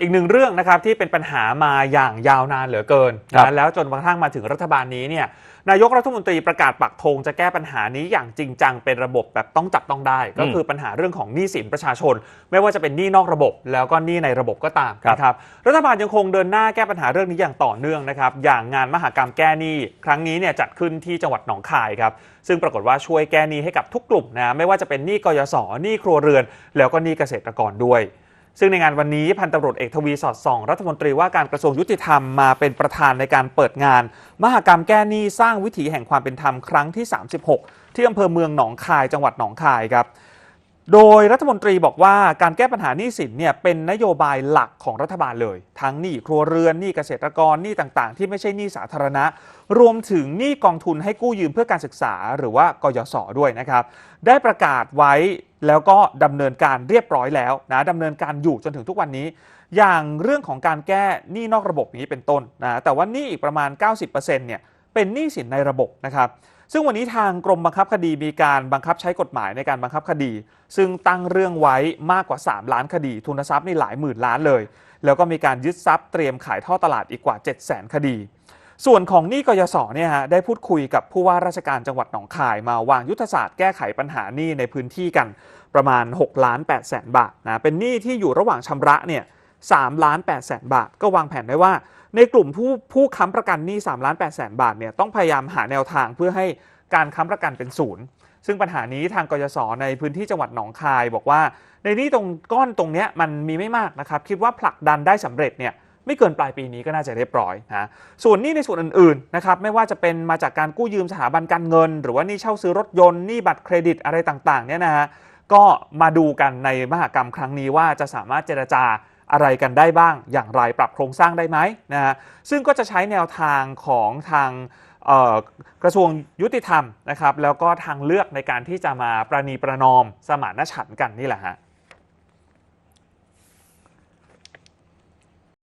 อีกหนึ่งเรื่องนะครับที่เป็นปัญหามาอย่างยาวนานเหลือเกินครับนะแล้วจนกระทั่งมาถึงรัฐบาลนี้เนี่ยนายกรัฐมนตรีประกาศปักธงจะแก้ปัญหานี้อย่างจริงจังเป็นระบบแบบต้องจับต้องได้ ก็คือปัญหาเรื่องของหนี้สินประชาชน ไม่ว่าจะเป็นหนี้นอกระบบ แล้วก็หนี้ในระบบก็ตามครับนะครับรัฐบาลยังคงเดินหน้าแก้ปัญหาเรื่องนี้อย่างต่อเนื่องนะครับอย่างงานมหกรรมแก้หนี้ครั้งนี้เนี่ยจัดขึ้นที่จังหวัดหนองคายครับซึ่งปรากฏว่าช่วยแก้หนี้ให้กับทุกกลุ่มนะไม่ว่าจะเป็นหนี้กยศหนี้ครัวเรือน แล้วก็หนี้เกษตรกรด้วย ซึ่งในงานวันนี้พันตำรวจเอกทวีสอดส่อง รัฐมนตรีว่าการกระทรวงยุติธรรมมาเป็นประธานในการเปิดงาน มหกรรมแก้หนี้สร้างวิถีแห่งความเป็นธรรมครั้งที่ 36 ที่อำเภอเมืองหนองคายจังหวัดหนองคายครับโดยรัฐมนตรีบอกว่าการแก้ปัญหาหนี้สินเนี่ยเป็นนโยบายหลักของรัฐบาลเลย ทั้งหนี้ครัวเรือนหนี้เกษตรกรหนี้ต่างๆ ที่ไม่ใช่หนี้สาธารณะ รวมถึงหนี้กองทุนให้กู้ยืมเพื่อการศึกษา หรือว่ากยศด้วยนะครับ ได้ประกาศไว้ แล้วก็ดำเนินการเรียบร้อยแล้วนะดำเนินการอยู่จนถึงทุกวันนี้ อย่างเรื่องของการแก้หนี้นอกระบบนี้เป็นต้นนะแต่ว่าหนี้อีกประมาณ 90%เนี่ยเป็นหนี้สินในระบบนะครับซึ่งวันนี้ทางกรมบังคับคดีมีการบังคับใช้กฎหมายในการบังคับคดี ซึ่งตั้งเรื่องไว้มากกว่า 3 ล้านคดี ทุนทรัพย์นี่หลายหมื่นล้านเลย แล้วก็มีการยึดทรัพย์เตรียมขายท่อตลาดอีกกว่า 7 0 0 0 0 0 คดี ส่วนของนี้กยศเนี่ยฮะได้พูดคุยกับผู้ว่าราชการจังหวัดหนองคายมาวางยุทธศาสตร์แก้ไขปัญหานี้ในพื้นที่กันประมาณ6ล้าน8แสนบาทนะเป็นหนี้ที่อยู่ระหว่างชำระเนี่ย3ล้าน8แสนบาท ก็วางแผนไว้ว่า ในกลุ่มผู้ผู้ค้ำประกันหนี้3ล้าน8แสนบาทเนี่ยต้องพยายามหาแนวทางเพื่อให้การค้ำประกันเป็นศูนย์ซึ่งปัญหานี้ทางกยศในพื้นที่จังหวัดหนองคาย บอกว่า ในนี้ตรงก้อนตรงเนี้ยมันมีไม่มากนะครับ คิดว่าผลักดันได้สำเร็จเนี่ย ไม่เกินปลายปีนี้ก็น่าจะเรียบร้อยนะส่วนนี้ในส่วนอื่นๆนะครับไม่ว่าจะเป็นมาจากการกู้ยืมสถาบันการเงิน หรือว่านี้เช่าซื้อรถยนต์นี้บัตรเครดิตอะไรต่างๆเนี่ยนะฮะก็มาดูกันในมหกรรมครั้งนี้ว่าจะสามารถเจรจาอะไรกันได้บ้าง อย่างไรปรับโครงสร้างได้ไหมนะฮะซึ่งก็จะใช้แนวทางของทางกระทรวงยุติธรรมนะครับแล้วก็ทางเลือกในการที่จะมาประนีประนอมสมานฉันท์กันนี่แหละฮะ